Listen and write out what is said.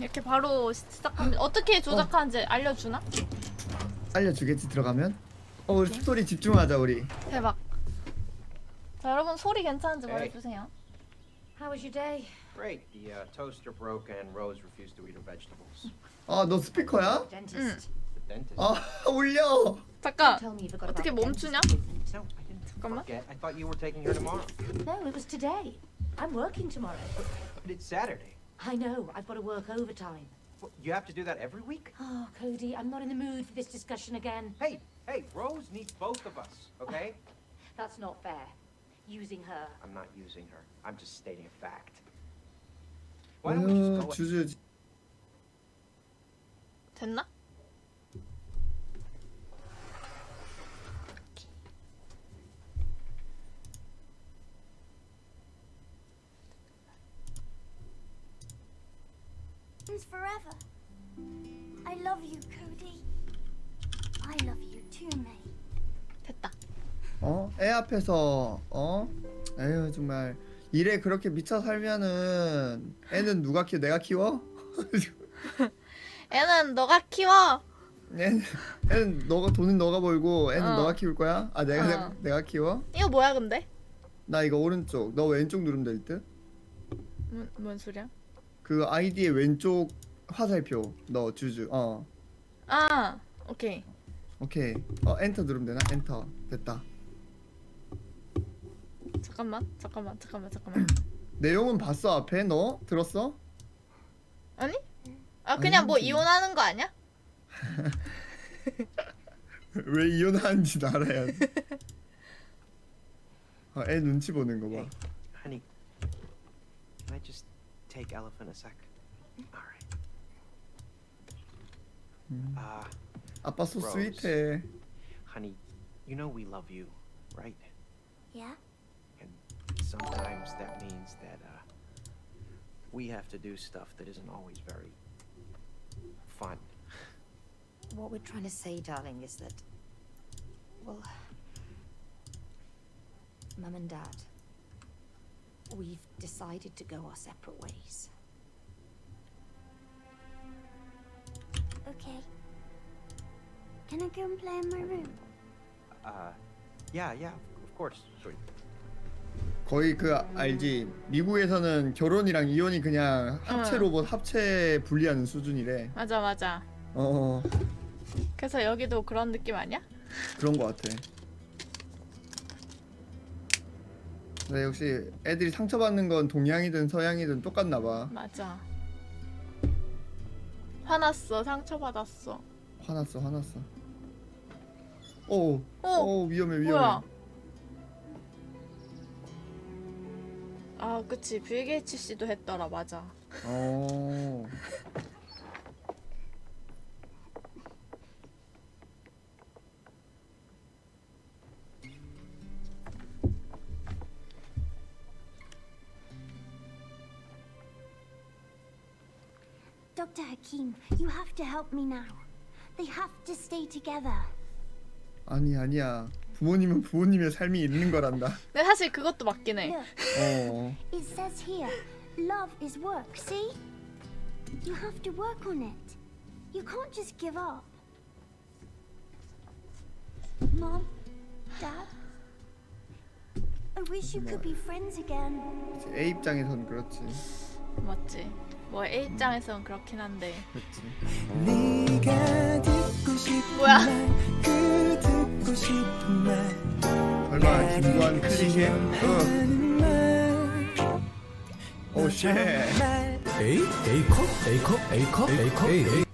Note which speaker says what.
Speaker 1: 이렇게 바로 시작하면 어떻게 조작하는지 알려주나?
Speaker 2: 알려주겠지 들어가면? 어 우리 스토리 집중하자 우리
Speaker 1: 대박. 자 여러분 소리 괜찮은지
Speaker 3: 에이.
Speaker 1: 말해주세요.
Speaker 4: How was your day?
Speaker 3: Great. The uh, toaster broke and Rose refused to eat her vegetables.
Speaker 2: 아 너 스피커야?
Speaker 4: Dentist.
Speaker 3: The dentist.
Speaker 2: 아 울려
Speaker 1: 잠깐.
Speaker 4: Tell me you forgot
Speaker 1: 어떻게
Speaker 4: about the
Speaker 1: 멈추냐?
Speaker 4: dentist.
Speaker 3: No, I didn't
Speaker 1: 잠깐만.
Speaker 3: forget. I thought you were taking her tomorrow.
Speaker 4: No, it was today. I'm working tomorrow.
Speaker 3: But it's Saturday.
Speaker 4: I know. I've got to work overtime.
Speaker 3: What, you have to do that every week?
Speaker 4: Oh, Cody, I'm not in the mood for this discussion again.
Speaker 3: Hey, hey, Rose needs both of us, okay?
Speaker 4: That's not fair. Using her.
Speaker 3: I'm not using her. I'm just stating a fact. Why don't we just
Speaker 2: 어휴
Speaker 3: go?
Speaker 2: 주주
Speaker 1: 됐나?
Speaker 5: Friends forever. I love you, Cody. I love you too, May.
Speaker 1: 됐다.
Speaker 2: 어? 애 앞에서 어? 에휴 정말 일에 그렇게 미쳐 살면은 애는 누가 키워? 내가 키워?
Speaker 1: 애는 너가 키워.
Speaker 2: 애는, 애는 너가 돈은 너가 벌고 애는
Speaker 1: 어.
Speaker 2: 너가 키울 거야? 아 내가
Speaker 1: 어.
Speaker 2: 내가, 내가 키워?
Speaker 1: 이거 뭐야 근데?
Speaker 2: 나 이거 오른쪽 너 왼쪽 누르면 될 듯?
Speaker 1: 뭔, 뭔 소리야?
Speaker 2: 그 아이디의 왼쪽 화살표 너 주주 어
Speaker 1: 아 오케이.
Speaker 2: 오케이 어 엔터 누르면 되나? 엔터 됐다
Speaker 1: 잠깐만 잠깐만 잠깐만 잠깐만.
Speaker 2: 내용은 봤어 앞에 너? 들었어?
Speaker 1: 아니? 아 그냥 뭐
Speaker 2: 아니지.
Speaker 1: 이혼하는 거 아니야?
Speaker 2: 왜 이혼하는지 알아야지 아, 애 눈치 보는 거봐
Speaker 3: honey, can I just take elephant a sec. All right. Uh,
Speaker 2: hmm. ah, Apostle
Speaker 3: Rose,
Speaker 2: sweet. Eh?
Speaker 3: Honey, you know we love you, right?
Speaker 5: Yeah.
Speaker 3: And sometimes that means that uh, we have to do stuff that isn't always very fun.
Speaker 4: What we're trying to say, darling, is that, well, Mum and Dad We've decided to go our separate ways.
Speaker 5: Okay. Can I go and play in my room?
Speaker 3: Uh, yeah, yeah, of course, sweet.
Speaker 2: 거의 그 아- 알지 미국에서는 결혼이랑 이혼이 그냥 합체
Speaker 1: 응.
Speaker 2: 로봇 합체 분리하는 수준이래
Speaker 1: 맞아 맞아.
Speaker 2: 어
Speaker 1: 그래서 여기도 그런 느낌 아니야?
Speaker 2: 그런 거 같아 네 역시 애들이 상처받는 건 동양이든 서양이든 똑같나 봐
Speaker 1: 맞아. 화났어 상처받았어.
Speaker 2: 화났어 화났어 오,
Speaker 1: 어,
Speaker 2: 오 위험해 위험해
Speaker 1: 뭐야? 아 그치 빌 게이츠 씨도 했더라 맞아.
Speaker 2: 어
Speaker 5: Dr. Hakim, you have to help me now. They have to stay together.
Speaker 2: 아니 아니야 부모님은 부모님의 삶이 있는 거란다
Speaker 1: 근데 사실 그것도 맞긴 해.
Speaker 5: Look,
Speaker 2: 어
Speaker 5: it says here, love is work, see? You have to work on it. You can't just give up. Mom, Dad, I wish you could be friends again.
Speaker 2: A 입장에선 그렇지
Speaker 1: 맞지. 뭐 A 입장에서는 그렇긴 한데.
Speaker 6: 네가 듣고 싶은
Speaker 1: 뭐야?
Speaker 6: 말, 그 듣고 싶은 말
Speaker 2: 얼마나 김구한 클리셰 오쉣
Speaker 6: 말
Speaker 7: A? A컵? A컵? A컵? A컵? A, A